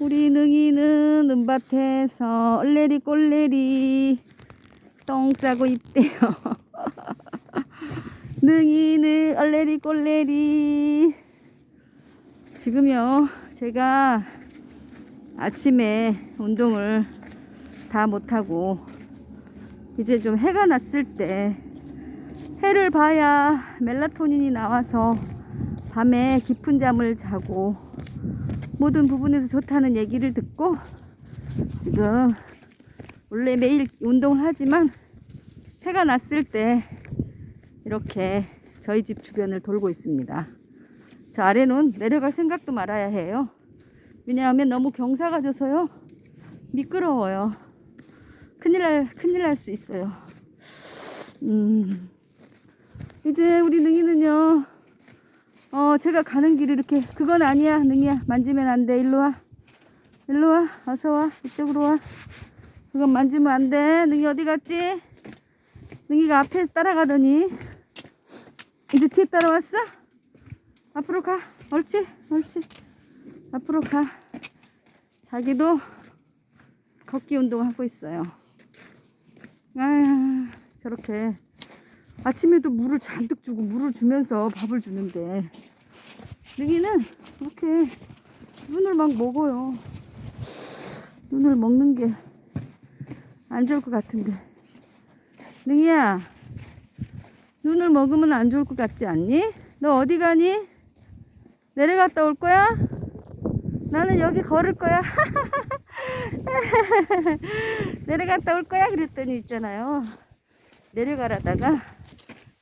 우리 능이는 은밭에서 얼레리 꼴레리 똥 싸고 있대요. 능이는 얼레리 꼴레리 지금요 제가 아침에 운동을 다 못하고 이제 좀 해가 났을 때 해를 봐야 멜라토닌이 나와서 밤에 깊은 잠을 자고 모든 부분에서 좋다는 얘기를 듣고 지금 원래 매일 운동을 하지만 해가 났을 때 이렇게 저희 집 주변을 돌고 있습니다. 저 아래는 내려갈 생각도 말아야 해요. 왜냐하면 너무 경사가 져서요. 미끄러워요. 큰일 날, 큰일 날 수 있어요. 음, 이제 우리 능이는요, 어, 제가 가는 길이 이렇게, 그건 아니야, 능이야. 만지면 안 돼. 일로 와. 일로 와. 어서 와. 이쪽으로 와. 그건 만지면 안 돼. 능이 어디 갔지? 능이가 앞에 따라가더니, 이제 뒤에 따라왔어? 앞으로 가. 옳지? 옳지. 앞으로 가. 자기도 걷기 운동하고 있어요. 아, 저렇게 아침에도 물을 잔뜩 주고 물을 주면서 밥을 주는데 능이는 이렇게 눈을 막 먹어요. 눈을 먹는 게 안 좋을 것 같은데. 능이야, 눈을 먹으면 안 좋을 것 같지 않니? 너 어디 가니? 내려갔다 올 거야? 나는 여기 걸을 거야. 내려갔다 올 거야 그랬더니 있잖아요. 내려가라다가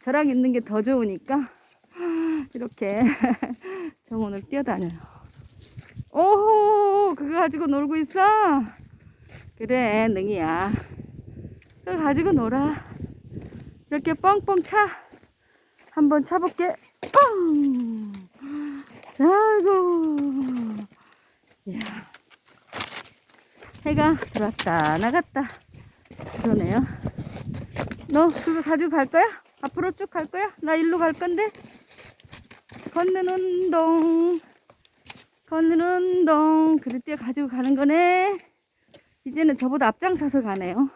저랑 있는 게 더 좋으니까 이렇게 정원을 뛰어다녀요. 오호 그거 가지고 놀고 있어? 그래 능이야. 그거 가지고 놀아. 이렇게 뻥뻥 차. 한번 차볼게. 뻥. 아이고. 이야. 해가 들어왔다 나갔다 그러네요 너 그거 가지고 갈 거야? 앞으로 쭉 갈 거야? 나 일로 갈 건데? 걷는 운동 걷는 운동. 그래 뛰어 가지고 가는 거네. 이제는 저보다 앞장서서 가네요.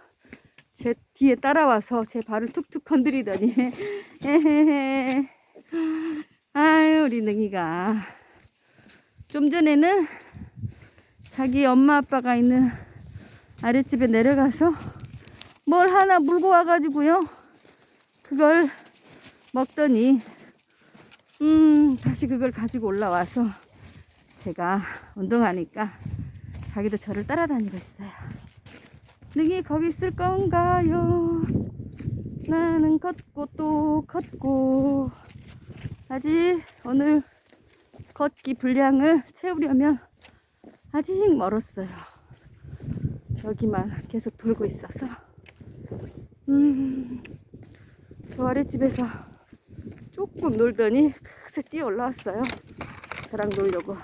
제 뒤에 따라와서 제 발을 툭툭 건드리더니. 에헤헤. 아유 우리 능이가. 좀 전에는 자기 엄마 아빠가 있는 아랫집에 내려가서 뭘 하나 물고 와가지고요. 그걸 먹더니, 음, 다시 그걸 가지고 올라와서 제가 운동하니까 자기도 저를 따라다니고 있어요. 능이 거기 있을 건가요? 나는 걷고 또 걷고. 아직 오늘 걷기 분량을 채우려면 아직 멀었어요. 여기만 계속 돌고 있어서. 음, 저 아랫집에서 조금 놀더니 크게 뛰어 올라왔어요. 저랑 놀려고.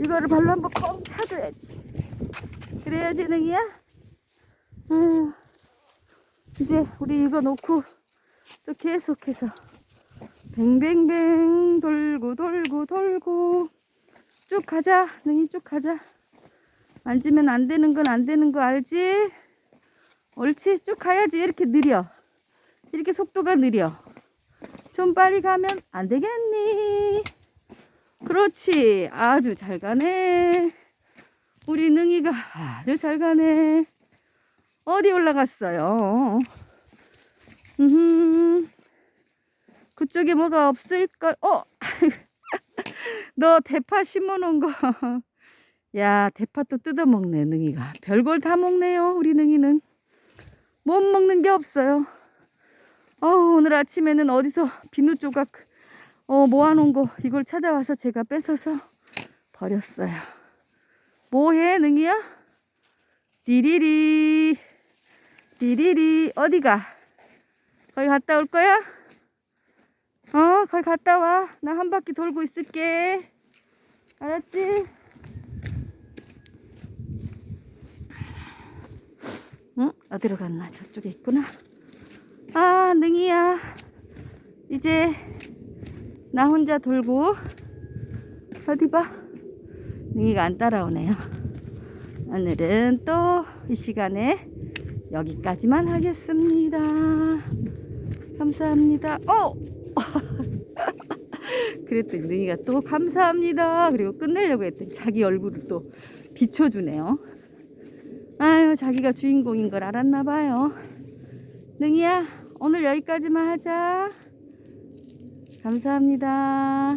이거를 발로 한번 뻥 차줘야지. 그래야지, 능이야? 아유, 이제 우리 이거 놓고 또 계속해서 뱅뱅뱅 돌고 돌고 돌고 쭉 가자. 능이 쭉 가자. 만지면 안 되는 건 안 되는 거 알지? 옳지? 쭉 가야지. 이렇게 느려. 이렇게 속도가 느려. 좀 빨리 가면 안 되겠니? 그렇지. 아주 잘 가네. 우리 능이가 아주 잘 가네. 어디 올라갔어요? 음, 그쪽에 뭐가 없을걸? 어? 너 대파 심어 놓은 거. 야, 대파 또 뜯어 먹네, 능이가. 별걸 다 먹네요, 우리 능이는. 못 먹는 게 없어요. 어, 오늘 아침에는 어디서 비누 조각, 어, 모아놓은 거, 이걸 찾아와서 제가 뺏어서 버렸어요. 뭐해, 능이야? 디리리. 디리리. 어디가? 거기 갔다 올 거야? 어, 거기 갔다 와. 나 한 바퀴 돌고 있을게. 알았지? 응? 어디로 갔나? 저쪽에 있구나. 아, 능이야. 이제 나 혼자 돌고 어디 봐. 능이가 안 따라오네요. 오늘은 또 이 시간에 여기까지만 하겠습니다. 감사합니다. 어! 그랬더니 능이가 또 감사합니다. 그리고 끝내려고 했더니 자기 얼굴을 또 비춰주네요. 아유, 자기가 주인공인 걸 알았나 봐요. 능이야, 오늘 여기까지만 하자. 감사합니다.